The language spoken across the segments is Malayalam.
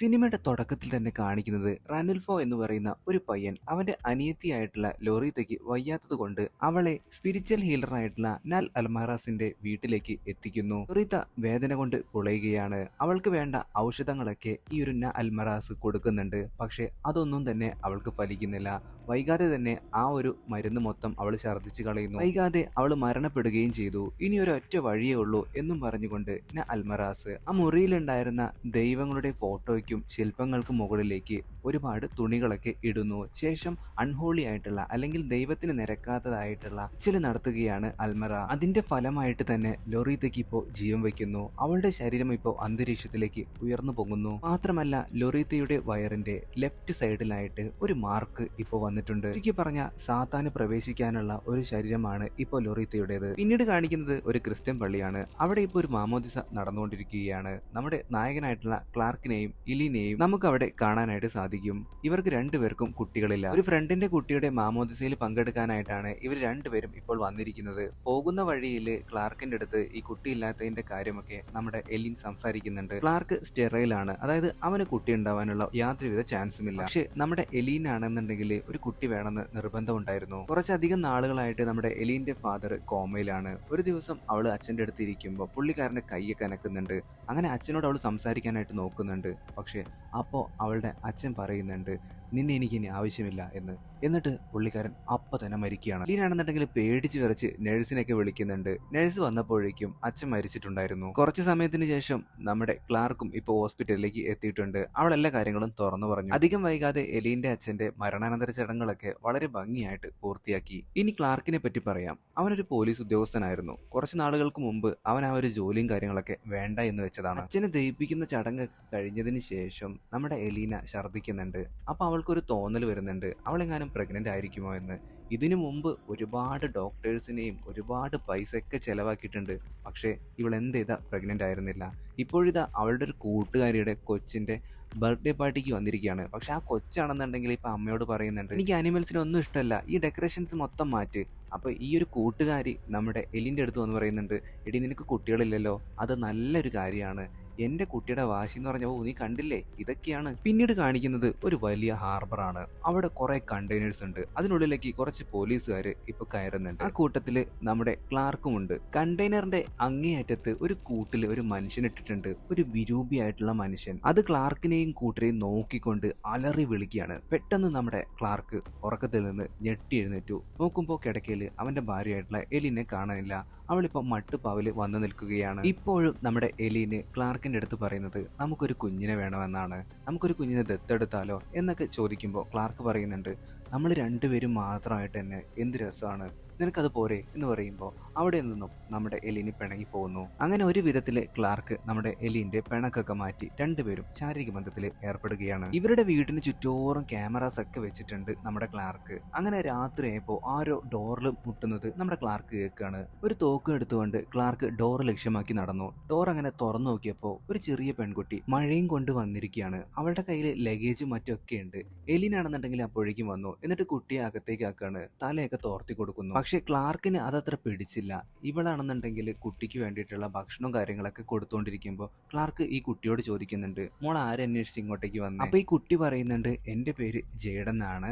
സിനിമയുടെ തുടക്കത്തിൽ തന്നെ കാണിക്കുന്നത് റാനുൽഫോ എന്ന് പറയുന്ന ഒരു പയ്യൻ അവന്റെ അനിയത്തിയായിട്ടുള്ള ലോറിത്തയ്ക്ക് വയ്യാത്തത് കൊണ്ട് അവളെ സ്പിരിച്വൽ ഹീലറായിട്ടുള്ള നൽ അൽമാറാസിന്റെ വീട്ടിലേക്ക് എത്തിക്കുന്നു. ലോറിത്ത വേദന കൊണ്ട് പുളയുകയാണ്. അവൾക്ക് വേണ്ട ഔഷധങ്ങളൊക്കെ ഈ ഒരു ന അൽമറാസ് കൊടുക്കുന്നുണ്ട്. പക്ഷെ അതൊന്നും തന്നെ അവൾക്ക് ഫലിക്കുന്നില്ല. വൈകാതെ തന്നെ ആ ഒരു മരുന്ന് മൊത്തം അവൾ ഛർദ്ദിച്ചു കളയുന്നു. വൈകാതെ അവൾ മരണപ്പെടുകയും ചെയ്തു. ഇനി ഒരു ഒറ്റ വഴിയേ ഉള്ളൂ എന്നും പറഞ്ഞുകൊണ്ട് ന അൽമറാസ് ആ മുറിയിലുണ്ടായിരുന്ന ദൈവങ്ങളുടെ ഫോട്ടോയ്ക്കും ശില്പങ്ങൾക്കും മുകളിലേക്ക് ഒരുപാട് തുണികളൊക്കെ ഇടുന്നു. ശേഷം അൺഹോളി ആയിട്ടുള്ള അല്ലെങ്കിൽ ദൈവത്തിന് നിരക്കാത്തതായിട്ടുള്ള ചില നടത്തുകയാണ് അൽമറ. അതിന്റെ ഫലമായിട്ട് തന്നെ ലൊറീതയ്ക്ക് ഇപ്പോൾ ജീവൻ വയ്ക്കുന്നു. അവളുടെ ശരീരം ഇപ്പോൾ അന്തരീക്ഷത്തിലേക്ക് ഉയർന്നു പോകുന്നു മാത്രമല്ല ലൊറീത്തയുടെ വയറിന്റെ ലെഫ്റ്റ് സൈഡിലായിട്ട് ഒരു മാർക്ക് ഇപ്പോൾ വന്നിട്ടുണ്ട്. എനിക്ക് പറഞ്ഞ സാത്താന് പ്രവേശിക്കാനുള്ള ഒരു ശരീരമാണ് ഇപ്പോൾ ലൊറീത്തയുടേത്. പിന്നീട് കാണിക്കുന്നത് ഒരു ക്രിസ്ത്യൻ പള്ളിയാണ്. അവിടെ ഇപ്പോൾ ഒരു മാമോദിസ നടന്നുകൊണ്ടിരിക്കുകയാണ്. നമ്മുടെ നായകനായിട്ടുള്ള ക്ലാർക്കിനെയും ഇലിനെയും നമുക്ക് അവിടെ കാണാനായിട്ട് സാധിക്കും. ഇവർക്ക് രണ്ടുപേർക്കും കുട്ടികളില്ല. ഒരു ഫ്രണ്ടിന്റെ കുട്ടിയുടെ മാമോദിസയിൽ പങ്കെടുക്കാനായിട്ടാണ് ഇവർ രണ്ടുപേരും ഇപ്പോൾ വന്നിരിക്കുന്നത്. പോകുന്ന വഴിയിൽ ക്ലാർക്കിന്റെ അടുത്ത് ഈ കുട്ടിയില്ലാത്തതിന്റെ കാര്യമൊക്കെ നമ്മുടെ എലിൻ സംസാരിക്കുന്നുണ്ട്. ക്ലാർക്ക് സ്റ്റെറയിലാണ്. അതായത് അവന് കുട്ടി ഉണ്ടാവാനുള്ള യാതൊരുവിധ ചാൻസും ഇല്ല പക്ഷെ നമ്മുടെ എലീൻ ആണെന്നുണ്ടെങ്കിൽ ഒരു കുട്ടി വേണമെന്ന് നിർബന്ധമുണ്ടായിരുന്നു കുറച്ചധികം നാളുകളായിട്ട് നമ്മുടെ എലീന്റെ ഫാദർ കോമയിലാണ്. ഒരു ദിവസം അവൾ അച്ഛന്റെ അടുത്ത് ഇരിക്കുമ്പോൾ പുള്ളിക്കാരന്റെ കൈയൊക്കെ അനക്കുന്നുണ്ട്. അങ്ങനെ അച്ഛനോട് അവൾ സംസാരിക്കാനായിട്ട് നോക്കുന്നുണ്ട്. പക്ഷെ അപ്പോൾ അവളുടെ അച്ഛൻ പറയുന്നുണ്ട് നിന്നെ എനിക്ക് ഇനി ആവശ്യമില്ല എന്ന്. എന്നിട്ട് പുള്ളിക്കാരൻ അപ്പ തന്നെ മരിക്കുകയാണ്. ലീനാണെന്നുണ്ടെങ്കിൽ പേടിച്ച് വിറച്ച് നഴ്സിനെയൊക്കെ വിളിക്കുന്നുണ്ട്. നഴ്സ് വന്നപ്പോഴേക്കും അച്ഛൻ മരിച്ചിട്ടുണ്ടായിരുന്നു. കുറച്ച് സമയത്തിന് ശേഷം നമ്മുടെ ക്ലാർക്കും ഇപ്പോൾ ഹോസ്പിറ്റലിലേക്ക് എത്തിയിട്ടുണ്ട്. അവൾ എല്ലാ കാര്യങ്ങളും തുറന്നു പറഞ്ഞു. അധികം വൈകാതെ എലീന്റെ അച്ഛന്റെ മരണാനന്തര ചടങ്ങുകളൊക്കെ വളരെ ഭംഗിയായിട്ട് പൂർത്തിയാക്കി. ഇനി ക്ലാർക്കിനെ പറ്റി പറയാം. അവനൊരു പോലീസ് ഉദ്യോഗസ്ഥനായിരുന്നു. കുറച്ച് നാളുകൾക്ക് മുമ്പ് അവൻ ആ ഒരു ജോലിയും കാര്യങ്ങളൊക്കെ വേണ്ട എന്ന് വെച്ചതാണ്. അച്ഛനെ ദയിപ്പിക്കുന്ന ചടങ്ങ് കഴിഞ്ഞതിന് ശേഷം നമ്മുടെ എലീന ഛർദ്ദിക്കുന്നുണ്ട്. അപ്പൊ അവൾക്കൊരു തോന്നൽ വരുന്നുണ്ട്. അവളെങ്ങാനും പ്രഗ്നന്റ് ആയിരിക്കുമോ എന്ന്. ഇതിനു മുമ്പ് ഒരുപാട് ഡോക്ടേഴ്സിനെയും ഒരുപാട് പൈസയൊക്കെ ചിലവാക്കിയിട്ടുണ്ട്. പക്ഷേ ഇവൾ എന്ത് ചെയ്താ പ്രഗ്നന്റ് ആയിരുന്നില്ല. ഇപ്പോഴിതാ അവളുടെ ഒരു കൂട്ടുകാരിയുടെ കൊച്ചിന്റെ ബർത്ത്ഡേ പാർട്ടിക്ക് വന്നിരിക്കുകയാണ്. പക്ഷെ ആ കൊച്ചാണെന്നുണ്ടെങ്കിൽ ഇപ്പം അമ്മയോട് പറയുന്നുണ്ട് എനിക്ക് അനിമൽസിനൊന്നും ഇഷ്ടമല്ല. ഈ ഡെക്കറേഷൻസ് മൊത്തം മാറ്റ്. അപ്പോൾ ഈ ഒരു കൂട്ടുകാരി നമ്മുടെ എലിന്റെ അടുത്ത് വന്ന് പറയുന്നുണ്ട് എടി നിനക്ക് കുട്ടികളില്ലല്ലോ. അത് നല്ലൊരു കാര്യമാണ്. എന്റെ കുട്ടിയുടെ വാശി എന്ന് പറഞ്ഞ ഓ നീ കണ്ടില്ലേ? ഇതൊക്കെയാണ് പിന്നീട് കാണിക്കുന്നത് ഒരു വലിയ ഹാർബർ ആണ്. അവിടെ കുറെ കണ്ടെയ്നേഴ്സ് ഉണ്ട്. അതിനുള്ളിലേക്ക് കുറച്ച് പോലീസുകാർ ഇപ്പൊ കയറുന്നുണ്ട്. ആ കൂട്ടത്തിൽ നമ്മുടെ ക്ലാർക്കും ഉണ്ട്. കണ്ടെയ്നറിന്റെ അങ്ങേയറ്റത്ത് ഒരു കൂട്ടിൽ ഒരു മനുഷ്യൻ ഇട്ടിട്ടുണ്ട്. ഒരു വിരൂപിയായിട്ടുള്ള മനുഷ്യൻ. അത് ക്ലാർക്കിനെയും കൂട്ടരെയും നോക്കിക്കൊണ്ട് അലറി വിളിക്കുകയാണ്. പെട്ടെന്ന് നമ്മുടെ ക്ലാർക്ക് ഉറക്കത്തിൽ നിന്ന് ഞെട്ടി എഴുന്നേറ്റു. നോക്കുമ്പോൾ കിടക്കയിൽ അവന്റെ ഭാര്യയായിട്ടുള്ള എലിനെ കാണാനില്ല. അവളിപ്പോ മട്ടുപാവിൽ വന്നു നിൽക്കുകയാണ്. ഇപ്പോഴും നമ്മുടെ എലീന് ക്ലാർക്കിന്റെ അടുത്ത് പറയുന്നത് നമുക്കൊരു കുഞ്ഞിനെ വേണമെന്നാണ്. നമുക്കൊരു കുഞ്ഞിനെ ദത്തെടുത്താലോ? എന്നൊക്കെ ചോദിക്കുമ്പോൾ ക്ലാർക്ക് പറയുന്നുണ്ട് നമ്മൾ രണ്ടുപേരും മാത്രമായിട്ട് തന്നെ എന്ത് രസമാണ്? നിനക്കത് പോരെ എന്ന് പറയുമ്പോൾ അവിടെ നിന്നും നമ്മുടെ എലിന് പിണങ്ങി പോകുന്നു. അങ്ങനെ ഒരു വിധത്തിൽ ക്ലാർക്ക് നമ്മുടെ എലിന്റെ പിണക്കൊക്കെ മാറ്റി രണ്ടുപേരും ശാരീരിക ബന്ധത്തിൽ ഏർപ്പെടുകയാണ്. ഇവരുടെ വീടിന് ചുറ്റോറും ക്യാമറാസ് ഒക്കെ വെച്ചിട്ടുണ്ട് നമ്മുടെ ക്ലാർക്ക്. അങ്ങനെ രാത്രിയായപ്പോൾ ആരോ ഡോറിൽ മുട്ടുന്നത് നമ്മുടെ ക്ലാർക്ക് കേൾക്കുകയാണ്. ഒരു തോക്ക് എടുത്തുകൊണ്ട് ക്ലാർക്ക് ഡോർ ലക്ഷ്യമാക്കി നടന്നു. ഡോർ അങ്ങനെ തുറന്നു നോക്കിയപ്പോൾ ഒരു ചെറിയ പെൺകുട്ടി മഴയും കൊണ്ട് വന്നിരിക്കുകയാണ്. അവളുടെ കയ്യിൽ ലഗേജും മറ്റൊക്കെ ഉണ്ട്. എലിനാണെന്നുണ്ടെങ്കിൽ അപ്പോഴേക്കും വന്നു. എന്നിട്ട് കുട്ടിയെ അകത്തേക്ക് ആക്കാണ് തലയൊക്കെ തോർത്തി കൊടുക്കുന്നു. പക്ഷെ ക്ലാർക്കിന് അതത്ര പിടിച്ചില്ല. ഇവളാണെന്നുണ്ടെങ്കിൽ കുട്ടിക്ക് വേണ്ടിയിട്ടുള്ള ഭക്ഷണവും കാര്യങ്ങളൊക്കെ കൊടുത്തുകൊണ്ടിരിക്കുമ്പോൾ ക്ലാർക്ക് ഈ കുട്ടിയോട് ചോദിക്കുന്നുണ്ട് മോൾ ആരന്വേഷിച്ച് ഇങ്ങോട്ടേക്ക് വന്നു? അപ്പോൾ ഈ കുട്ടി പറയുന്നുണ്ട് എന്റെ പേര് ജേഡെന്നാണ്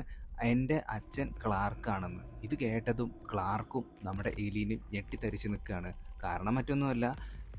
എന്റെ അച്ഛൻ ക്ലാർക്കാണെന്ന്. ഇത് കേട്ടതും ക്ലാർക്കും നമ്മുടെ എലീനും ഞെട്ടിത്തരിച്ച് നിൽക്കുകയാണ്. കാരണം മറ്റൊന്നുമല്ല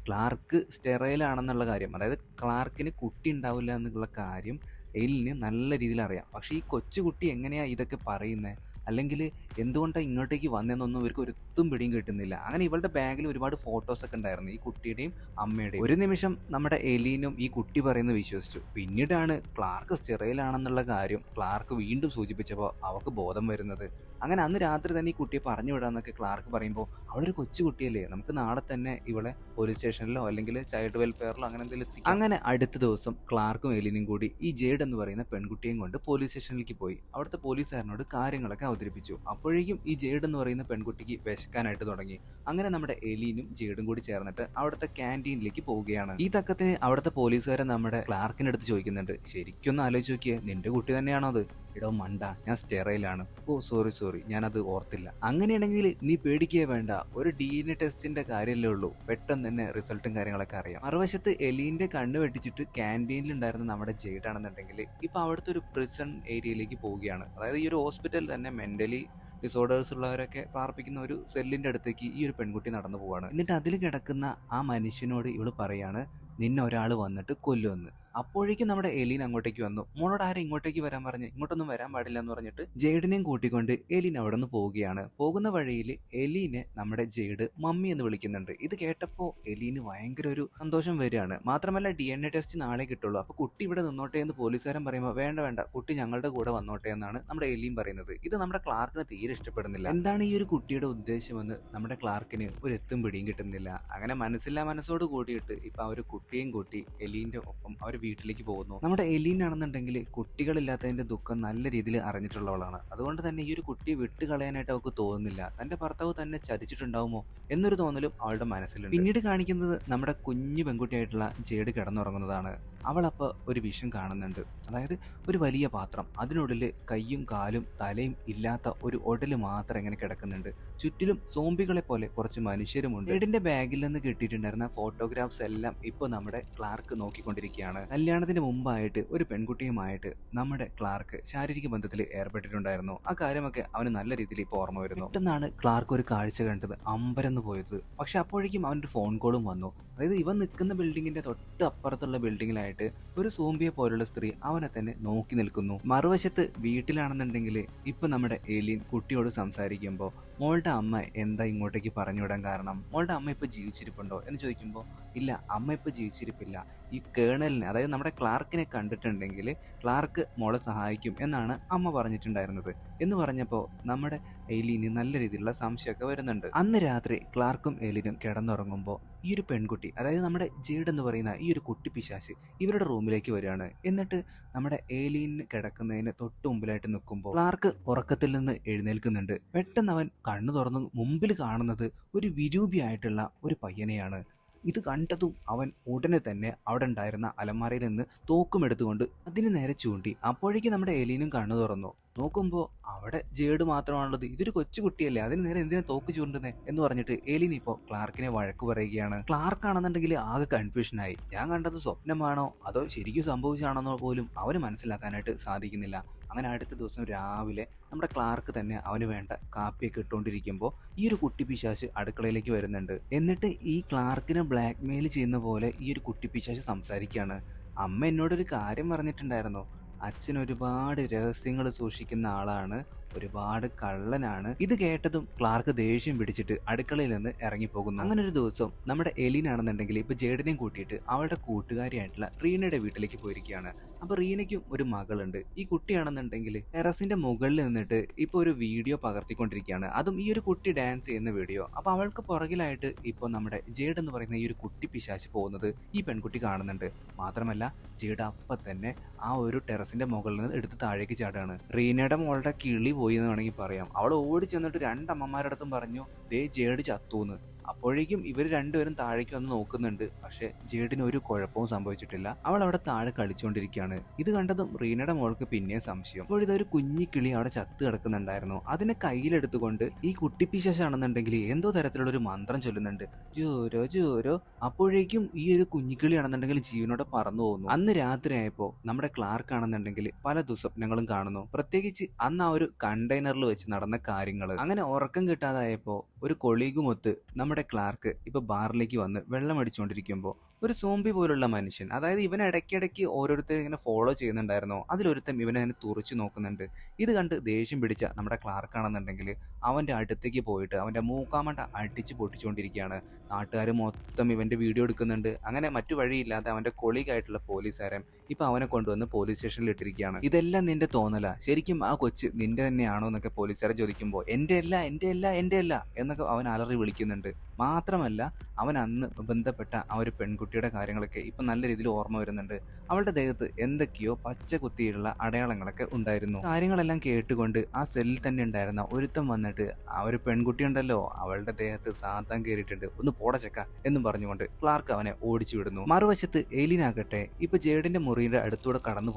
ക്ലാർക്ക് സ്റ്റെറയിലാണെന്നുള്ള കാര്യം അതായത് ക്ലാർക്കിന് കുട്ടി ഉണ്ടാവില്ല എന്നുള്ള കാര്യം എലിന് നല്ല രീതിയിൽ അറിയാം. പക്ഷേ ഈ കൊച്ചുകുട്ടി എങ്ങനെയാണ് ഇതൊക്കെ പറയുന്നത് അല്ലെങ്കിൽ എന്തുകൊണ്ടാണ് ഇങ്ങോട്ടേക്ക് വന്നതെന്നൊന്നും ഇവർക്ക് ഒരുത്തും പിടിയും കിട്ടുന്നില്ല. അങ്ങനെ ഇവളുടെ ബാഗിൽ ഒരുപാട് ഫോട്ടോസ് ഒക്കെ ഉണ്ടായിരുന്നു ഈ കുട്ടിയുടെയും അമ്മയുടെയും. ഒരു നിമിഷം നമ്മുടെ എലീനും ഈ കുട്ടി പറയുന്നത് വിശ്വസിച്ചു. പിന്നീടാണ് ക്ലാർക്ക് സ്ഥിരയിലാണെന്നുള്ള കാര്യം ക്ലാർക്ക് വീണ്ടും സൂചിപ്പിച്ചപ്പോൾ അവൾക്ക് ബോധം വരുന്നത്. അങ്ങനെ അന്ന് രാത്രി തന്നെ ഈ കുട്ടിയെ പറഞ്ഞു വിടാന്നൊക്കെ ക്ലാർക്ക് പറയുമ്പോൾ അവളൊരു കൊച്ചു കുട്ടിയല്ലേ നമുക്ക് നാളെ തന്നെ ഇവളെ പോലീസ് സ്റ്റേഷനിലോ അല്ലെങ്കിൽ ചൈൽഡ് വെൽഫെയറിലോ അങ്ങനെ എന്തെങ്കിലും എത്തിക്കാം. അങ്ങനെ അടുത്ത ദിവസം ക്ലാർക്കും എലീനും കൂടി ഈ ജേഡ് എന്ന് പറയുന്ന പെൺകുട്ടിയെയും കൊണ്ട് പോലീസ് സ്റ്റേഷനിലേക്ക് പോയി. അവിടുത്തെ പോലീസുകാരനോട് കാര്യങ്ങളൊക്കെ അവതരിപ്പിച്ചു. അപ്പോഴേക്കും ഈ ജേഡ് എന്ന് പറയുന്ന പെൺകുട്ടിക്ക് വിശക്കാനായിട്ട് തുടങ്ങി. അങ്ങനെ നമ്മുടെ എലീനും ജേഡും കൂടി ചേർന്നിട്ട് അവിടുത്തെ ക്യാന്റീനിലേക്ക് പോവുകയാണ്. ഈ തക്കത്തിന് അവിടുത്തെ പോലീസുകാരൻ നമ്മുടെ ക്ലാർക്കിന്റെ അടുത്ത് ചോദിക്കുന്നുണ്ട് ശരിക്കൊന്ന് ആലോചിച്ച് നോക്കിയേ നിന്റെ കുട്ടി തന്നെയാണോ അത്? ഇടോ മണ്ട ഞാൻ സ്റ്റെറയിലാണ്. ഓ സോറി സോറി ഞാനത് ഓർത്തില്ല. അങ്ങനെയാണെങ്കിൽ നീ പേടിക്കേ വേണ്ട. ഒരു ഡി എൻ എ ടെസ്റ്റിന്റെ കാര്യമല്ലേ ഉള്ളൂ. പെട്ടെന്ന് തന്നെ റിസൾട്ടും കാര്യങ്ങളൊക്കെ അറിയാം. മറുവശത്ത് എലീന്റെ കണ്ണ് വെട്ടിച്ചിട്ട് ക്യാന്റീനിൽ ഉണ്ടായിരുന്ന നമ്മുടെ ജെയ്ഡ് ഇപ്പൊ അവിടുത്തെ ഒരു പ്രിസൺ ഏരിയയിലേക്ക് പോവുകയാണ്. അതായത് ഈ ഒരു ഹോസ്പിറ്റൽ തന്നെ മെന്റലി ഡിസോർഡേഴ്സ് ഉള്ളവരൊക്കെ പാർപ്പിക്കുന്ന ഒരു സെല്ലിന്റെ അടുത്തേക്ക് ഈ ഒരു പെൺകുട്ടി നടന്നു പോവാണ്. എന്നിട്ട് അതിൽ കിടക്കുന്ന ആ മനുഷ്യനോട് ഇവൾ പറയാണ് നിന്നെ ഒരാൾ വന്നിട്ട് കൊല്ലുമെന്ന്. അപ്പോഴേക്കും നമ്മുടെ എലീൻ അങ്ങോട്ടേക്ക് വന്നു. മോളോട് ആരും ഇങ്ങോട്ടേക്ക് വരാൻ പറഞ്ഞു? ഇങ്ങോട്ടൊന്നും വരാൻ പാടില്ല എന്ന് പറഞ്ഞിട്ട് ജെയ്ഡിനെയും കൂട്ടിക്കൊണ്ട് എലീൻ അവിടെ നിന്ന് പോവുകയാണ്. പോകുന്ന വഴിയിൽ എലീനെ നമ്മുടെ ജെയ്ഡ് മമ്മി എന്ന് വിളിക്കുന്നുണ്ട്. ഇത് കേട്ടപ്പോൾ എലീന് ഭയങ്കര ഒരു സന്തോഷം വരികയാണ്. മാത്രമല്ല ഡി എൻ എ ടെസ്റ്റ് നാളെ കിട്ടുള്ളൂ. അപ്പൊ കുട്ടി ഇവിടെ നിന്നോട്ടെ എന്ന് പോലീസുകാരൻ പറയുമ്പോൾ വേണ്ട വേണ്ട കുട്ടി ഞങ്ങളുടെ കൂടെ വന്നോട്ടെ എന്നാണ് നമ്മുടെ എലീൻ പറയുന്നത്. ഇത് നമ്മുടെ ക്ലാർക്കിന് തീരെ ഇഷ്ടപ്പെടുന്നില്ല. എന്താണ് ഈ ഒരു കുട്ടിയുടെ ഉദ്ദേശമെന്ന് നമ്മുടെ ക്ലാർക്കിന് ഒരു എത്തും പിടിയും കിട്ടുന്നില്ല. അങ്ങനെ മനസ്സില്ലാ മനസ്സോട് കൂടിയിട്ട് ഇപ്പൊ ആ ഒരു കുട്ടിയും കൂട്ടി എലീന്റെ ഒപ്പം അവർ വീട്ടിലേക്ക് പോകുന്നു. നമ്മുടെ എലീൻ ആണെന്നുണ്ടെങ്കിൽ കുട്ടികളില്ലാത്തതിന്റെ ദുഃഖം നല്ല രീതിയിൽ അറിഞ്ഞിട്ടുള്ളവളാണ്. അതുകൊണ്ട് തന്നെ ഈ ഒരു കുട്ടിയെ വിട്ടുകളയാനായിട്ട് അവൾക്ക് തോന്നുന്നില്ല. തന്റെ ഭർത്താവ് തന്നെ ചതിച്ചിട്ടുണ്ടാവുമോ എന്നൊരു തോന്നലും അവളുടെ മനസ്സിലുണ്ട്. പിന്നീട് കാണിക്കുന്നത് നമ്മുടെ കുഞ്ഞു പെൺകുട്ടിയായിട്ടുള്ള ജേഡ് കിടന്നുറങ്ങുന്നതാണ്. അവളപ്പോൾ ഒരു വിഷം കാണുന്നുണ്ട്. അതായത് ഒരു വലിയ പാത്രം. അതിനുള്ളിൽ കൈയും കാലും തലയും ഇല്ലാത്ത ഒരു ഒടൽ മാത്രം ഇങ്ങനെ കിടക്കുന്നുണ്ട്. ചുറ്റിലും സോംബികളെ പോലെ കുറച്ച് മനുഷ്യരുമുണ്ട്. ജേഡിന്റെ ബാഗിൽ നിന്ന് കിട്ടിയിട്ടുണ്ടായിരുന്ന ഫോട്ടോഗ്രാഫ്സ് എല്ലാം ഇപ്പോൾ നമ്മുടെ ക്ലാർക്ക് നോക്കിക്കൊണ്ടിരിക്കുകയാണ്. കല്യാണത്തിന് മുമ്പായിട്ട് ഒരു പെൺകുട്ടിയുമായിട്ട് നമ്മുടെ ക്ലാർക്ക് ശാരീരിക ബന്ധത്തിൽ ഏർപ്പെട്ടിട്ടുണ്ടായിരുന്നു. ആ കാര്യമൊക്കെ അവന് നല്ല രീതിയിൽ ഇപ്പോൾ ഓർമ്മ വരുന്നു. പെട്ടെന്നാണ് ക്ലാർക്ക് ഒരു കാഴ്ച കണ്ടത് അമ്പരന്ന് പോയത്. പക്ഷെ അപ്പോഴേക്കും അവന്റെ ഫോൺ കോളും വന്നു. അതായത് ഇവൻ നിൽക്കുന്ന ബിൽഡിങ്ങിന്റെ തൊട്ട് അപ്പുറത്തുള്ള ബിൽഡിങ്ങിലായിട്ട് ഒരു സൂമ്പിയെ പോലുള്ള സ്ത്രീ അവനെ തന്നെ നോക്കി നിൽക്കുന്നു. മറുവശത്ത് വീട്ടിലാണെന്നുണ്ടെങ്കിൽ ഇപ്പൊ നമ്മുടെ ഏലിയൻ കുട്ടിയോട് സംസാരിക്കുമ്പോൾ മോളുടെ അമ്മ എന്താ ഇങ്ങോട്ടേക്ക് പറഞ്ഞു വിടാൻ കാരണം? മോളുടെ അമ്മ ഇപ്പൊ ജീവിച്ചിരിപ്പുണ്ടോ എന്ന് ചോദിക്കുമ്പോൾ ഇല്ല അമ്മ ഇപ്പൊ ജീവിച്ചിരിപ്പില്ല. ഈ കേണലിനെ അതായത് നമ്മുടെ ക്ലാർക്കിനെ കണ്ടിട്ടുണ്ടെങ്കിൽ ക്ലാർക്ക് മോളെ സഹായിക്കും എന്നാണ് അമ്മ പറഞ്ഞിട്ടുണ്ടായിരുന്നത്. എന്ന് പറഞ്ഞപ്പോൾ നമ്മുടെ എയിലിന് നല്ല രീതിയിലുള്ള സംശയമൊക്കെ വരുന്നുണ്ട്. അന്ന് രാത്രി ക്ലാർക്കും എലിനും കിടന്നുറങ്ങുമ്പോൾ ഈ ഒരു പെൺകുട്ടി അതായത് നമ്മുടെ ജേഡ് എന്ന് പറയുന്ന ഈ ഒരു കുട്ടി പിശാശ് ഇവരുടെ റൂമിലേക്ക് വരികയാണ്. എന്നിട്ട് നമ്മുടെ ഏലീന് കിടക്കുന്നതിന് തൊട്ട് മുമ്പിലായിട്ട് നിൽക്കുമ്പോൾ ക്ലാർക്ക് ഉറക്കത്തിൽ നിന്ന് എഴുന്നേൽക്കുന്നുണ്ട്. പെട്ടെന്ന് അവൻ കണ്ണു തുറന്ന് മുമ്പിൽ കാണുന്നത് ഒരു വിരൂപിയായിട്ടുള്ള ഒരു പയ്യനെയാണ്. ഇത് കണ്ടതും അവൻ ഉടനെ തന്നെ അവിടെ ഉണ്ടായിരുന്ന അലമാരയിൽ നിന്ന് തോക്കുമെടുത്തുകൊണ്ട് അതിന് നേരെ ചൂണ്ടി അപ്പോഴേക്കും നമ്മുടെ എലീനും കണ്ണു തുറന്നു. നോക്കുമ്പോൾ അവിടെ ജേഡ് മാത്രമാണുള്ളത്. ഇതൊരു കൊച്ചു കുട്ടിയല്ലേ? അതിന് നേരെ എന്തിനാ തോക്ക് ചൂണ്ടുന്നേ? എന്ന് പറഞ്ഞിട്ട് എലീൻ ഇപ്പോൾ ക്ലാർക്കിനെ വഴക്ക് പറയുകയാണ്. ക്ലാർക്ക് ആണെന്നുണ്ടെങ്കിൽ ആകെ കൺഫ്യൂഷനായി ഞാൻ കണ്ടത് സ്വപ്നമാണോ? അതോ ശരിക്കും സംഭവിച്ചാണെന്നോ പോലും അവന് മനസ്സിലാക്കാനായിട്ട് സാധിക്കുന്നില്ല. അങ്ങനെ അടുത്ത ദിവസം രാവിലെ നമ്മുടെ ക്ലാർക്ക് തന്നെ അവന് വേണ്ട കാപ്പിയൊക്കെ ഇട്ടുകൊണ്ടിരിക്കുമ്പോൾ ഈ ഒരു കുട്ടി പിശാശ് അടുക്കളയിലേക്ക് വരുന്നുണ്ട്. എന്നിട്ട് ഈ ക്ലാർക്കിനെ ബ്ലാക്ക് മെയിൽ ചെയ്യുന്ന പോലെ ഈ ഒരു കുട്ടി പിശാശ് സംസാരിക്കുകയാണ് അമ്മ എന്നോടൊരു കാര്യം പറഞ്ഞിട്ടുണ്ടായിരുന്നു. അച്ഛൻ ഒരുപാട് രഹസ്യങ്ങൾ സൂക്ഷിക്കുന്ന ആളാണ്. ഒരുപാട് കള്ളനാണ്. ഇത് കേട്ടതും ക്ലാർക്ക് ദേഷ്യം പിടിച്ചിട്ട് അടുക്കളയിൽ നിന്ന് ഇറങ്ങിപ്പോകുന്നു. അങ്ങനെ ഒരു ദിവസം നമ്മുടെ എലിനാണെന്നുണ്ടെങ്കിൽ ഇപ്പൊ ജേഡിനെയും കൂട്ടിയിട്ട് അവളുടെ കൂട്ടുകാരിയായിട്ടുള്ള റീനയുടെ വീട്ടിലേക്ക് പോയിരിക്കുകയാണ്. അപ്പൊ റീനയ്ക്കും ഒരു മകളുണ്ട്. ഈ കുട്ടിയാണെന്നുണ്ടെങ്കിൽ ടെറസിന്റെ മുകളിൽ നിന്നിട്ട് ഇപ്പൊ ഒരു വീഡിയോ പകർത്തിക്കൊണ്ടിരിക്കുകയാണ്. അതും ഈ ഒരു കുട്ടി ഡാൻസ് ചെയ്യുന്ന വീഡിയോ. അപ്പൊ അവൾക്ക് പുറകിലായിട്ട് ഇപ്പൊ നമ്മുടെ ജേഡ് എന്ന് പറയുന്ന ഈ ഒരു കുട്ടി പിശാശ് പോകുന്നത് ഈ പെൺകുട്ടി കാണുന്നുണ്ട്. മാത്രമല്ല ജേഡ് അപ്പൊ തന്നെ ആ ഒരു ടെറസിന്റെ മുകളിൽ നിന്ന് എടുത്ത് താഴേക്ക് ചാടുകയാണ് റീനയുടെ മോളുടെ കിളി പോയി എന്ന് വേണമെങ്കിൽ പറയാം. അവൾ ഓടി ചെന്നിട്ട് രണ്ടമ്മമാരുടെ അടുത്തും പറഞ്ഞു ദേ ജേഡ് ചത്തൂന്ന്. അപ്പോഴേക്കും ഇവർ രണ്ടുപേരും താഴേക്ക് വന്ന് നോക്കുന്നുണ്ട്. പക്ഷെ ജേഡിന് ഒരു കുഴപ്പവും സംഭവിച്ചിട്ടില്ല. അവൾ അവിടെ താഴെ കളിച്ചുകൊണ്ടിരിക്കുകയാണ് ഇത് കണ്ടതും റീനയുടെ മോൾക്ക് പിന്നെയും സംശയം. അപ്പോൾ ഇതൊരു കുഞ്ഞി കിളി അവിടെ ചത്ത് കിടക്കുന്നുണ്ടായിരുന്നു. അതിനെ കയ്യിലെടുത്തുകൊണ്ട് ഈ കുട്ടിപ്പിശേഷാണെന്നുണ്ടെങ്കിൽ എന്തോ തരത്തിലുള്ള ഒരു മന്ത്രം ചൊല്ലുന്നുണ്ട്. ജോരോ ജോരോ. അപ്പോഴേക്കും ഈ ഒരു കുഞ്ഞിക്കിളി ആണെന്നുണ്ടെങ്കിൽ ജീവനോടെ പറന്നു പോകുന്നു. അന്ന് രാത്രി നമ്മുടെ ക്ലാർക്ക് ആണെന്നുണ്ടെങ്കിൽ പല ദുസ്വപ്നങ്ങളും കാണുന്നു. പ്രത്യേകിച്ച് അന്ന് ആ ഒരു കണ്ടെയ്നറിൽ വെച്ച് നടന്ന കാര്യങ്ങൾ അങ്ങനെ ഉറക്കം കിട്ടാതായപ്പോൾ ഒരു കൊളീഗുമൊത്ത് നമ്മുടെ ക്ലാർക്ക് ഇപ്പോൾ ബാറിലേക്ക് വന്ന് വെള്ളം അടിച്ചുകൊണ്ടിരിക്കുമ്പോൾ ഒരു സോംബി പോലുള്ള മനുഷ്യൻ അതായത് ഇവൻ ഇടയ്ക്കിടയ്ക്ക് ഓരോരുത്തർ ഇങ്ങനെ ഫോളോ ചെയ്യുന്നുണ്ടായിരുന്നു? അതിലൊരുത്തൻ ഇവനെ തന്നെ തുറച്ചു നോക്കുന്നുണ്ട്. ഇത് കണ്ട് ദേഷ്യം പിടിച്ച നമ്മുടെ ക്ലാർക്കാണെന്നുണ്ടെങ്കിൽ അവന്റെ അടുത്തേക്ക് പോയിട്ട് അവന്റെ മൂക്കാമണ്ട അടിച്ച് പൊട്ടിച്ചുകൊണ്ടിരിക്കുകയാണ് നാട്ടുകാർ മൊത്തം ഇവന്റെ വീഡിയോ എടുക്കുന്നുണ്ട്. അങ്ങനെ മറ്റു വഴിയില്ലാതെ അവന്റെ കൊളീഗായിട്ടുള്ള പോലീസുകാരൻ ഇപ്പം അവനെ കൊണ്ടുവന്ന് പോലീസ് സ്റ്റേഷനിൽ ഇട്ടിരിക്കുകയാണ്. ഇതെല്ലാം നിന്റെ തോന്നല. ശരിക്കും ആ കൊച്ച് നിന്റെ തന്നെയാണോ എന്നൊക്കെ പോലീസുകാരെ ചോദിക്കുമ്പോൾ എന്റെ അല്ല എന്റെ അല്ല എന്റെ അല്ല എന്നൊക്കെ അവൻ അലറി വിളിക്കുന്നുണ്ട്. മാത്രമല്ല അവൻ അന്ന് ബന്ധപ്പെട്ട ആ ഒരു പെൺകുട്ടിയുടെ കാര്യങ്ങളൊക്കെ ഇപ്പം നല്ല രീതിയിൽ ഓർമ്മ വരുന്നുണ്ട്. അവളുടെ ദേഹത്ത് എന്തൊക്കെയോ പച്ച കുത്തിയിട്ടുള്ള അടയാളങ്ങളൊക്കെ ഉണ്ടായിരുന്നു. കാര്യങ്ങളെല്ലാം കേട്ടുകൊണ്ട് ആ സെല്ലിൽ തന്നെ ഉണ്ടായിരുന്ന ഒരുത്തം വന്നിട്ട് ആ ഒരു പെൺകുട്ടി ഉണ്ടല്ലോ അവളുടെ ദേഹത്ത് സാത്താൻ കയറിയിട്ടുണ്ട് ഒന്ന് പോടച്ചക്ക എന്നും പറഞ്ഞുകൊണ്ട് ക്ലാർക്ക് അവനെ ഓടിച്ചു വിടുന്നു. മറുവശത്ത് എലിനാകട്ടെ ഇപ്പൊ ജേഡിന്റെ മുറിയുടെ അടുത്തൂടെ കടന്നു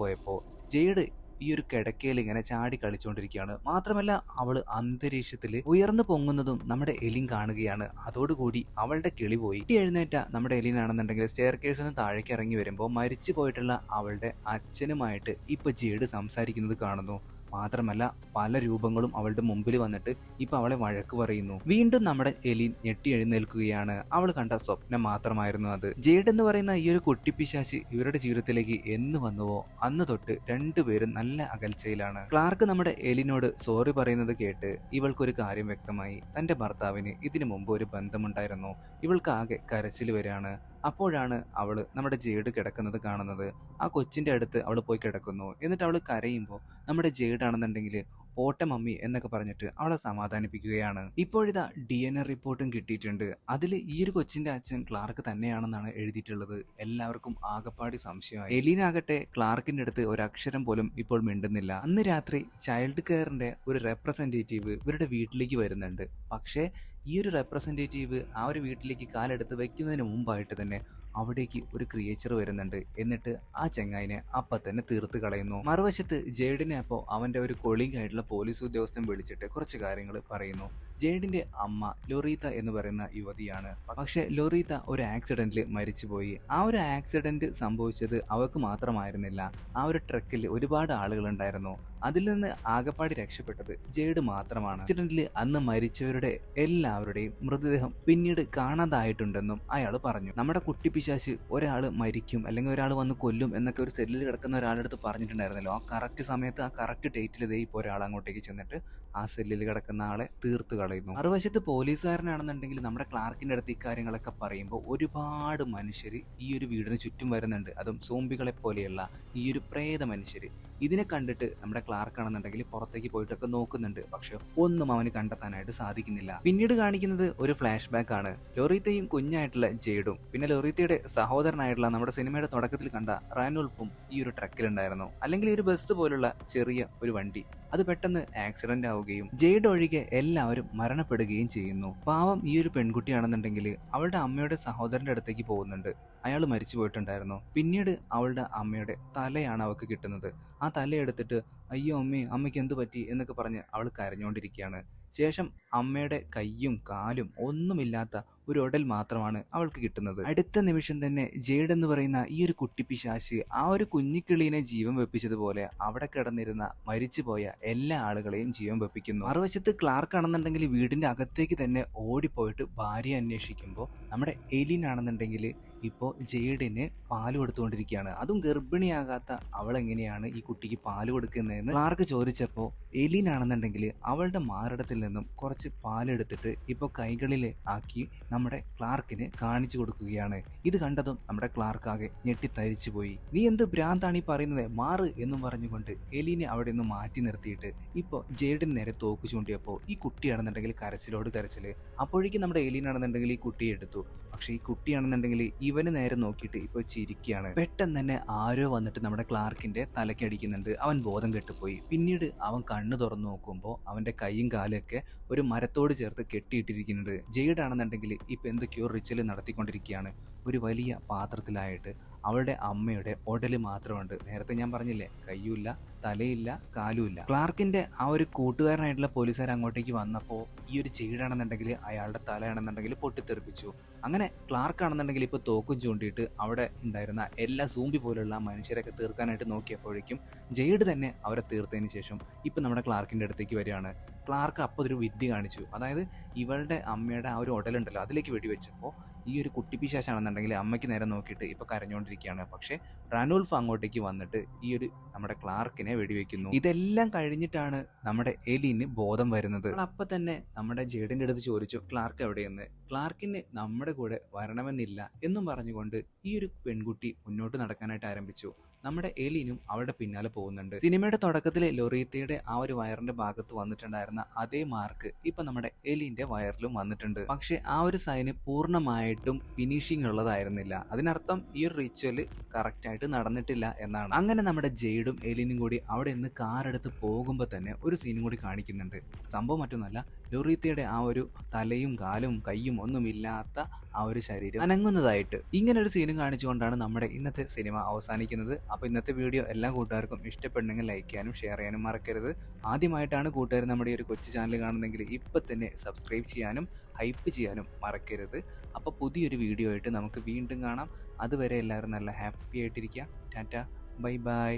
ജേഡ് ഈ ഒരു കിടക്കയിൽ ഇങ്ങനെ ചാടി കളിച്ചുകൊണ്ടിരിക്കുകയാണ് മാത്രമല്ല അവൾ അന്തരീക്ഷത്തിൽ ഉയർന്നു പൊങ്ങുന്നതും നമ്മുടെ എലിൻ കാണുകയാണ്. അതോടുകൂടി അവളുടെ കിളി പോയി. ഈ എഴുന്നേറ്റ നമ്മുടെ എലിനാണെന്നുണ്ടെങ്കിൽ സ്റ്റെയർ കേസിന് താഴേക്ക് ഇറങ്ങി വരുമ്പോൾ മരിച്ചു പോയിട്ടുള്ള അവളുടെ അച്ഛനുമായിട്ട് ഇപ്പൊ ജേഡ് സംസാരിക്കുന്നത് കാണുന്നു. മാത്രമല്ല പല രൂപങ്ങളും അവളുടെ മുമ്പിൽ വന്നിട്ട് ഇപ്പൊ അവളെ വഴക്ക് പറയുന്നു. വീണ്ടും നമ്മുടെ എലിൻ ഞെട്ടി എഴുന്നേൽക്കുകയാണ് അവൾ കണ്ട സ്വപ്നം മാത്രമായിരുന്നു അത്. ജേഡ് എന്ന് പറയുന്ന ഈ ഒരു കുട്ടിപ്പിശാശി ഇവരുടെ ജീവിതത്തിലേക്ക് എന്ന് വന്നുവോ? അന്ന് തൊട്ട് രണ്ടുപേരും നല്ല അകൽച്ചയിലാണ്. ക്ലാർക്ക് നമ്മുടെ എലിനോട് സോറി പറയുന്നത് കേട്ട് ഇവൾക്കൊരു കാര്യം വ്യക്തമായി. തന്റെ ഭർത്താവിന് ഇതിനു മുമ്പ് ഒരു ബന്ധമുണ്ടായിരുന്നു. ഇവൾക്ക് ആകെ കരച്ചിൽ വരികയാണ്. അപ്പോഴാണ് അവൾ നമ്മുടെ ജേഡ് കിടക്കുന്നത് കാണുന്നത്. ആ കൊച്ചിന്റെ അടുത്ത് അവൾ പോയി കിടക്കുന്നു. എന്നിട്ട് അവൾ കരയുമ്പോൾ നമ്മുടെ ജേഡ് ആണെന്നുണ്ടെങ്കിൽ പോട്ടെ മമ്മി എന്നൊക്കെ പറഞ്ഞിട്ട് അവളെ സമാധാനിപ്പിക്കുകയാണ്. ഇപ്പോഴിതാ ഡി എൻ എ റിപ്പോർട്ടും കിട്ടിയിട്ടുണ്ട്. അതിൽ ഈ ഒരു കൊച്ചിന്റെ അച്ഛൻ ക്ലാർക്ക് തന്നെയാണെന്നാണ് എഴുതിയിട്ടുള്ളത്. എല്ലാവർക്കും ആകപ്പാടി സംശയമായി. എലീനാകട്ടെ ക്ലാർക്കിന്റെ അടുത്ത് ഒരു അക്ഷരം പോലും ഇപ്പോൾ മിണ്ടുന്നില്ല. അന്ന് രാത്രി ചൈൽഡ് കെയറിന്റെ ഒരു റെപ്രസെന്റേറ്റീവ് ഇവരുടെ വീട്ടിലേക്ക് വരുന്നുണ്ട്. പക്ഷേ ഈ ഒരു റെപ്രസെന്റേറ്റീവ് ആ ഒരു വീട്ടിലേക്ക് കാലെടുത്ത് വെക്കുന്നതിന് മുമ്പായിട്ട് തന്നെ അവിടേക്ക് ഒരു ക്രിയേച്ചർ വരുന്നുണ്ട്. എന്നിട്ട് ആ ചെങ്ങായിനെ അപ്പ തന്നെ തീർത്ത് കളയുന്നു. മറുവശത്ത് ജേഡിനെ അപ്പോ അവന്റെ ഒരു കൊളീഗ് ആയിട്ടുള്ള പോലീസ് ഉദ്യോഗസ്ഥൻ വിളിച്ചിട്ട് കുറച്ച് കാര്യങ്ങൾ പറയുന്നു. ജേഡിന്റെ അമ്മ ലൊറീത്ത എന്ന് പറയുന്ന യുവതിയാണ്. പക്ഷെ ലൊറീത്ത ഒരു ആക്സിഡന്റിൽ മരിച്ചുപോയി. ആ ഒരു ആക്സിഡന്റ് സംഭവിച്ചത് അവൾക്ക് മാത്രമായിരുന്നില്ല. ആ ഒരു ട്രക്കിൽ ഒരുപാട് ആളുകൾ ഉണ്ടായിരുന്നു അതിൽ നിന്ന് ആകപ്പാടി രക്ഷപ്പെട്ടത് ജേഡ് മാത്രമാണ്. ആക്സിഡന്റിൽ അന്ന് മരിച്ചവരുടെ എല്ലാവരുടെയും മൃതദേഹം പിന്നീട് കാണാതായിട്ടുണ്ടെന്നും അയാൾ പറഞ്ഞു. നമ്മുടെ കുട്ടിപ്പിശാശ് ഒരാൾ മരിക്കും അല്ലെങ്കിൽ ഒരാൾ വന്ന് കൊല്ലും എന്നൊക്കെ ഒരു സെല്ലിൽ കിടക്കുന്ന ഒരാളുടെ അടുത്ത് പറഞ്ഞിട്ടുണ്ടായിരുന്നല്ലോ. ആ കറക്റ്റ് സമയത്ത് ആ കറക്റ്റ് ഡേറ്റിൽ ഇതേ ഇപ്പോൾ ഒരാൾ അങ്ങോട്ടേക്ക് ചെന്നിട്ട് ആ സെല്ലിൽ കിടക്കുന്ന ആളെ തീർത്ത് കളയുന്നു മറുവശത്ത് പോലീസുകാരനാണെന്നുണ്ടെങ്കിൽ നമ്മുടെ ക്ലാർക്കിന്റെ അടുത്ത് ഇക്കാര്യങ്ങളൊക്കെ പറയുമ്പോൾ ഒരുപാട് മനുഷ്യർ ഈ ഒരു വീടിന് ചുറ്റും വരുന്നുണ്ട്. അതും സോംബികളെ പോലെയുള്ള ഈ ഒരു പ്രേത മനുഷ്യർ ഇതിനെ കണ്ടിട്ട് നമ്മുടെ ക്ലാർക്ക് ആണെന്നുണ്ടെങ്കിൽ പുറത്തേക്ക് പോയിട്ടൊക്കെ നോക്കുന്നുണ്ട്. പക്ഷെ ഒന്നും അവന് കണ്ടെത്താനായിട്ട് സാധിക്കുന്നില്ല. പിന്നീട് കാണിക്കുന്നത് ഒരു ഫ്ലാഷ് ബാക്ക് ആണ്. ലോറീത്തയും കുഞ്ഞായിട്ടുള്ള ജെയ്ഡും പിന്നെ ലോറീത്തയുടെ സഹോദരനായിട്ടുള്ള നമ്മുടെ സിനിമയുടെ തുടക്കത്തിൽ കണ്ട റാനുൾഫും ഈ ഒരു ട്രക്കിലുണ്ടായിരുന്നു. അല്ലെങ്കിൽ ഒരു ബസ് പോലുള്ള ചെറിയ ഒരു വണ്ടി. അത് പെട്ടെന്ന് ആക്സിഡന്റ് ആവുകയും ജെയ്ഡ് ഒഴികെ എല്ലാവരും മരണപ്പെടുകയും ചെയ്യുന്നു. പാവം ഈ ഒരു പെൺകുട്ടിയാണെന്നുണ്ടെങ്കിൽ അവളുടെ അമ്മയുടെ സഹോദരന്റെ അടുത്തേക്ക് പോകുന്നുണ്ട്. അയാൾ മരിച്ചു പോയിട്ടുണ്ടായിരുന്നു പിന്നീട് അവളുടെ അമ്മയുടെ തലയാണ് അവൾക്ക് കിട്ടുന്നത്. ആ തല എടുത്തിട്ട് അയ്യോ അമ്മേ അമ്മയ്ക്ക് എന്ത് പറ്റി? എന്നൊക്കെ പറഞ്ഞ് അവൾ കരഞ്ഞുകൊണ്ടിരിക്കുകയാണ് ശേഷം അമ്മയുടെ കയ്യും കാലും ഒന്നുമില്ലാത്ത ഒരു ഉടൽ മാത്രമാണ് അവൾക്ക് കിട്ടുന്നത്. അടുത്ത നിമിഷം തന്നെ ജേഡ് എന്ന് പറയുന്ന ഈ ഒരു കുട്ടിപ്പിശാശ് ആ ഒരു കുഞ്ഞിക്കിളീനെ ജീവൻ വെപ്പിച്ചതുപോലെ അവിടെ കിടന്നിരുന്ന മരിച്ചുപോയ എല്ലാ ആളുകളെയും ജീവൻ വെപ്പിക്കുന്നു. മറുവശത്ത് ക്ലാർക്ക് ആണെന്നുണ്ടെങ്കിൽ വീടിന്റെ അകത്തേക്ക് തന്നെ ഓടിപ്പോയിട്ട് ഭാര്യ അന്വേഷിക്കുമ്പോൾ നമ്മുടെ എലിൻ ആണെന്നുണ്ടെങ്കിൽ ഇപ്പോൾ ജെയ്ഡിന് പാൽ കൊടുത്തുകൊണ്ടിരിക്കുകയാണ്. അതും ഗർഭിണിയാകാത്ത അവൾ എങ്ങനെയാണ് ഈ കുട്ടിക്ക് പാൽ കൊടുക്കുന്നതെന്ന് ക്ലാർക്ക് ചോദിച്ചപ്പോൾ എലീൻ ആണെന്നുണ്ടെങ്കിൽ അവളുടെ മാറിടത്തിൽ നിന്നും കുറച്ച് പാലെടുത്തിട്ട് ഇപ്പോൾ കൈകളിൽ ആക്കി നമ്മുടെ ക്ലാർക്കിന് കാണിച്ചു കൊടുക്കുകയാണ്. ഇത് കണ്ടതും നമ്മുടെ ക്ലാർക്ക് ആകെ ഞെട്ടിത്തരിച്ചു പോയി. നീ എന്ത് ഭ്രാന്താണ് ഈ പറയുന്നത്? മാറ് എന്നും പറഞ്ഞുകൊണ്ട് എലീനെ അവിടെ നിന്ന് മാറ്റി നിർത്തിയിട്ട് ഇപ്പോൾ ജെയ്ഡിന് നേരെ തോക്ക് ചൂണ്ടിയപ്പോൾ ഈ കുട്ടിയാണെന്നുണ്ടെങ്കിൽ കരച്ചിലോട് കരച്ചിൽ. അപ്പോഴേക്കും നമ്മുടെ എലീനാണെന്നുണ്ടെങ്കിൽ ഈ കുട്ടിയെ എടുത്തു. പക്ഷേ ഈ കുട്ടിയാണെന്നുണ്ടെങ്കിൽ ഇവന് നേരെ നോക്കിയിട്ട് ഇപ്പോൾ ചിരിക്കുകയാണ്. പെട്ടെന്ന് തന്നെ ആരോ വന്നിട്ട് നമ്മുടെ ക്ലാർക്കിന്റെ തലക്കടിക്കുന്നുണ്ട് അവൻ ബോധം കെട്ടുപോയി. പിന്നീട് അവൻ കണ്ണു തുറന്നു നോക്കുമ്പോൾ അവന്റെ കൈയും കാലൊക്കെ ഒരു മരത്തോട് ചേർത്ത് കെട്ടിയിട്ടിരിക്കുന്നുണ്ട്. ജെയ്ഡ് ആണെന്നുണ്ടെങ്കിൽ ഇപ്പൊ എന്തൊക്കെയോ റിച്ചൽ നടത്തിക്കൊണ്ടിരിക്കുകയാണ്. ഒരു വലിയ പാത്രത്തിലായിട്ട് അവളുടെ അമ്മയുടെ ഒടൽ മാത്രമുണ്ട്. നേരത്തെ ഞാൻ പറഞ്ഞില്ലേ കയ്യുമില്ല തലയില്ല കാലുമില്ല. ക്ലാർക്കിന്റെ ആ ഒരു കൂട്ടുകാരനായിട്ടുള്ള പോലീസുകാർ അങ്ങോട്ടേക്ക് വന്നപ്പോൾ ഈ ഒരു ചീടാണെന്നുണ്ടെങ്കിൽ അയാളുടെ തലയാണെന്നുണ്ടെങ്കിൽ പൊട്ടിത്തെറിപ്പിച്ചു. അങ്ങനെ ക്ലാർക്ക് ആണെന്നുണ്ടെങ്കിൽ ഇപ്പോൾ തോക്കും ചൂണ്ടിയിട്ട് അവിടെ ഉണ്ടായിരുന്ന എല്ലാ സൂമ്പി പോലുള്ള മനുഷ്യരൊക്കെ തീർക്കാനായിട്ട് നോക്കിയപ്പോഴേക്കും ജെയ്ഡ് തന്നെ അവരെ തീർത്തതിന് ശേഷം ഇപ്പം നമ്മുടെ ക്ലാർക്കിന്റെ അടുത്തേക്ക് വരികയാണ്. ക്ലാർക്ക് അപ്പോൾ ഒരു വിദ്യ കാണിച്ചു. അതായത് ഇവളുടെ അമ്മയുടെ ആ ഒരു ഉടലുണ്ടല്ലോ അതിലേക്ക് വെടിവെച്ചപ്പോൾ ഈ ഒരു കുട്ടിപ്പിശാശാണെന്നുണ്ടെങ്കിൽ അമ്മയ്ക്ക് നേരെ നോക്കിയിട്ട് ഇപ്പോൾ കരഞ്ഞുകൊണ്ടിരിക്കുകയാണ് പക്ഷേ റാനുൽഫ് അങ്ങോട്ടേക്ക് വന്നിട്ട് ഈ ഒരു നമ്മുടെ ക്ലാർക്കിനെ വെടിവെക്കുന്നു. ഇതെല്ലാം കഴിഞ്ഞിട്ടാണ് നമ്മുടെ എലിന് ബോധം വരുന്നത്. അപ്പം തന്നെ നമ്മുടെ ജേഡിന്റെ അടുത്ത് ചോദിച്ചു ക്ലാർക്ക് എവിടെയെന്ന്? ക്ലാർക്കിന് നമ്മുടെ കൂടെ വരണമെന്നില്ല എന്നും പറഞ്ഞുകൊണ്ട് ഈ ഒരു പെൺകുട്ടി മുന്നോട്ട് നടക്കാനായിട്ട് ആരംഭിച്ചു. നമ്മുടെ എലിനും അവളുടെ പിന്നാലെ പോകുന്നുണ്ട്. സിനിമയുടെ തുടക്കത്തിലെ ലൊറീത്തയുടെ ആ ഒരു വയറിന്റെ ഭാഗത്ത് വന്നിട്ടുണ്ടായിരുന്ന അതേ മാർക്ക് ഇപ്പൊ നമ്മുടെ എലിന്റെ വയറിലും വന്നിട്ടുണ്ട്. പക്ഷെ ആ ഒരു സൈന് പൂർണമായിട്ടും ഫിനിഷിംഗ് ഉള്ളതായിരുന്നില്ല. അതിനർത്ഥം ഈ ഒരു റിച്വൽ കറക്റ്റ് ആയിട്ട് നടന്നിട്ടില്ല എന്നാണ്. അങ്ങനെ നമ്മുടെ ജെയ്ഡും എലിനും കൂടി അവിടെ നിന്ന് കാറെടുത്ത് പോകുമ്പോൾ തന്നെ ഒരു സീനും കൂടി കാണിക്കുന്നുണ്ട്. സംഭവം മറ്റൊന്നല്ല ലൊറീത്തയുടെ ആ ഒരു തലയും കാലും കൈയും ഒന്നുമില്ലാത്ത ആ ഒരു ശരീരം അനങ്ങുന്നതായിട്ട്. ഇങ്ങനെ ഒരു സീനും കാണിച്ചുകൊണ്ടാണ് നമ്മുടെ ഇന്നത്തെ സിനിമ അവസാനിക്കുന്നത്. അപ്പോൾ ഇന്നത്തെ വീഡിയോ എല്ലാ കൂട്ടുകാർക്കും ഇഷ്ടപ്പെടണമെങ്കിൽ ലൈക്ക് ചെയ്യാനും ഷെയർ ചെയ്യാനും മറക്കരുത്. ആദ്യമായിട്ടാണ് കൂട്ടുകാർ നമ്മുടെ ഈ ഒരു കൊച്ചു ചാനൽ കാണുന്നെങ്കിൽ ഇപ്പം തന്നെ സബ്സ്ക്രൈബ് ചെയ്യാനും ഹൈപ്പ് ചെയ്യാനും മറക്കരുത്. അപ്പോൾ പുതിയൊരു വീഡിയോ ആയിട്ട് നമുക്ക് വീണ്ടും കാണാം. അതുവരെ എല്ലാവരും നല്ല ഹാപ്പി ആയിട്ടിരിക്കുക. Tata bye bye